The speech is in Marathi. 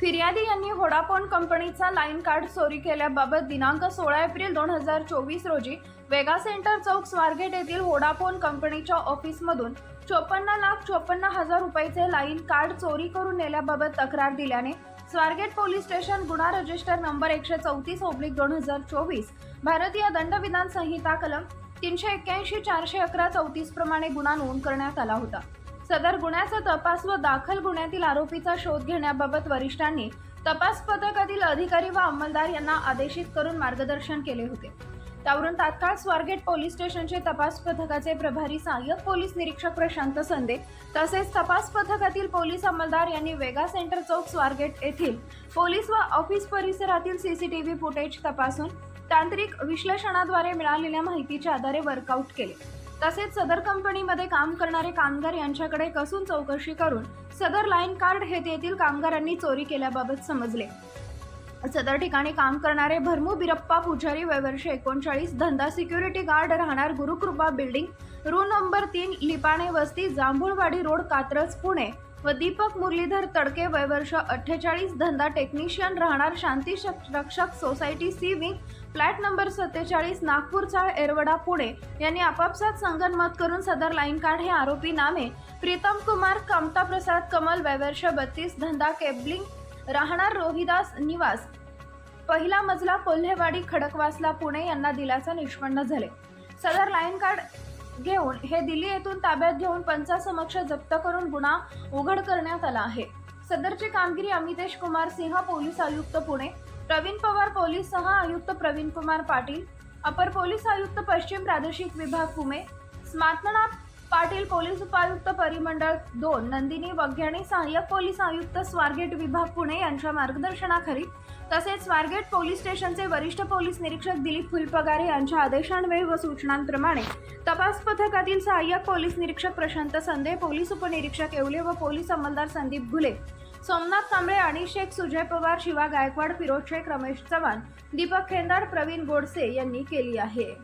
फिर्यादी यांनी होडाफोन कंपनीचा लाईन कार्ड चोरी केल्याबाबत दिनांक सोळा एप्रिल दोन हजार चोवीस रोजी वेगा सेंटर चौक स्वारगेट येथील होडाफोन कंपनीच्या ऑफिसमधून चोपन्न लाख चोपन्न हजार रुपयाचे लाईन कार्ड चोरी करून नेल्याबाबत तक्रार दिल्याने स्वारगेट पोलीस स्टेशन गुन्हा रजिस्टर नंबर एकशे चौतीस ओब्लिक दोन हजार चोवीस भारतीय दंडविधान संहिता कलम तीनशे एक्क्याऐंशी चारशे अकरा चौतीस प्रमाणे गुन्हा नोंद करण्यात आला होता. सदर गुन्ह्याचा तपास व दाखल गुन्ह्यातील आरोपीचा शोध घेण्याबाबत वरिष्ठांनी तपास पथकातील अधिकारी व अंमलदार यांना आदेशित करून मार्गदर्शन केले होते. त्यावरून तात्काळ स्वारगेट पोलीस स्टेशनचे तपास पथकाचे प्रभारी सहाय्यक पोलीस निरीक्षक प्रशांत संदे तसेच तपास पथकातील पोलीस अंमलदार यांनी वेगा सेंटर चौक स्वारगेट येथील पोलीस व ऑफिस परिसरातील सीसीटीव्ही फुटेज तपासून तांत्रिक विश्लेषणाद्वारे मिळालेल्या माहितीच्या आधारे वर्कआउट केले. तसेच सदर कंपनीमध्ये काम करणारे कामगार यांच्याकडे कसून चौकशी करून सदर लाईन कार्ड हे तेथील कामगारांनी चोरी केल्याबाबत समजले. सदर ठिकाणी काम करणारे भरमू बिरप्पा पुजारी वय वर्ष एकोणचाळीस धंदा सिक्युरिटी गार्ड राहणार गुरुकृपा बिल्डिंग रू नंबर तीन लिपाणे वस्ती जांभूळवाडी रोड कात्रज पुणे व दीपक मुरलीधर तडके वय वर्ष अठ्ठेचाळीस धंदा टेक्निशियन राहणार Shanti Rakshak society C wing flat number सत्तेचाळीस नागपूर चाळ एरवडा पुणे. यांनी आपापसात संगनमत करून सदर लाईन कार्ड हे आरोपी नामे. प्रीतम कुमार कमता प्रसाद कमल वैवर्ष बत्तीस धंदा केबलिंग राहणार रोहिदास निवास. पहिला मजला कोल्हेवाडी खडकवासला पुणे यांना दिल्याचं निष्पन्न झाले सदर लाईन कार्ड घेऊन हे दिल्ली येथून ताब्यात घेऊन पंचासमक्ष जप्त करून गुन्हा उघड करण्यात आला आहे. सदरची कामगिरी अमितेश कुमार सिंह पोलीस आयुक्त पुणे. प्रवीण पवार पोलीस सह आयुक्त प्रवीण कुमार पाटील अपर पोलीस आयुक्त पश्चिम प्रादेशिक विभाग पुणे स्मार्तनाथ पाटील पोलीस उपायुक्त परिमंडळ दोन नंदिनी वग्याणी सहाय्यक पोलीस आयुक्त स्वारगेट विभाग पुणे यांच्या मार्गदर्शनाखाली तसेच स्वारगेट पोलीस स्टेशनचे वरिष्ठ पोलीस निरीक्षक दिलीप फुलपगारे यांच्या आदेशान्वये व सूचनांप्रमाणे तपास पथकातील सहाय्यक पोलीस निरीक्षक प्रशांत संदे पोलीस उपनिरीक्षक येवले व पोलीस अंमलदार संदीप घुले सोमनाथ कांबळे आणि शेख सुजय पवार शिवा गायकवाड फिरोज शेख रमेश चव्हाण दीपक खेंदार प्रवीण गोडसे यांनी केली आहे.